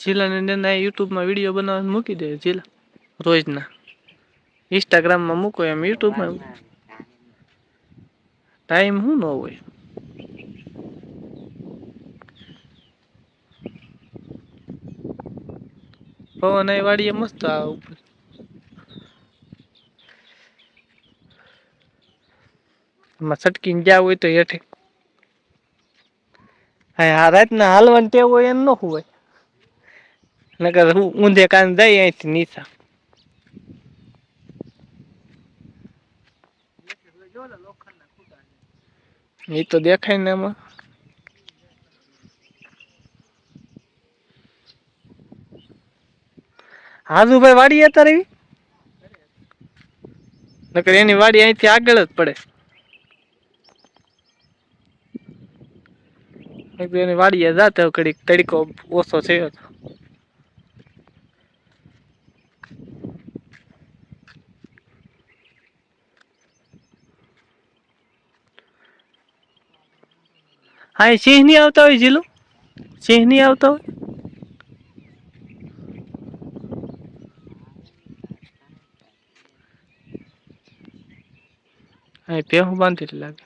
જિલ્લાને અંદર યુટ્યુબમાં વિડીયો બનાવવાનું મૂકી દે જિલ્લા રોજના ઇન્સ્ટાગ્રામમાં મૂકો એમ યુટ્યુબમાં ટાઈમ શું ન હોય પવન અહીં વાડીએ મસ્ત આવે ઉપર એમાં છટકીને જ્યાં હોય તો હેઠે હા આ રાતના હાલવાની ટેવ હોય એમ ન હોય નકર ઊંધે કાન જાય અહીંથી નીચા એ તો દેખાય ને એમાં હાજુભાઈ વાડી હતા રહી નકર એની વાડી અહીંથી આગળ જ પડે એની વાડી જાતે કડીક તડકો ઓછો થયો હતો હા, એ સિંહ નહીં આવતા હોય જીલું સિંહ નહીં આવતા હોય? હા પેહું બાંધી લાગે.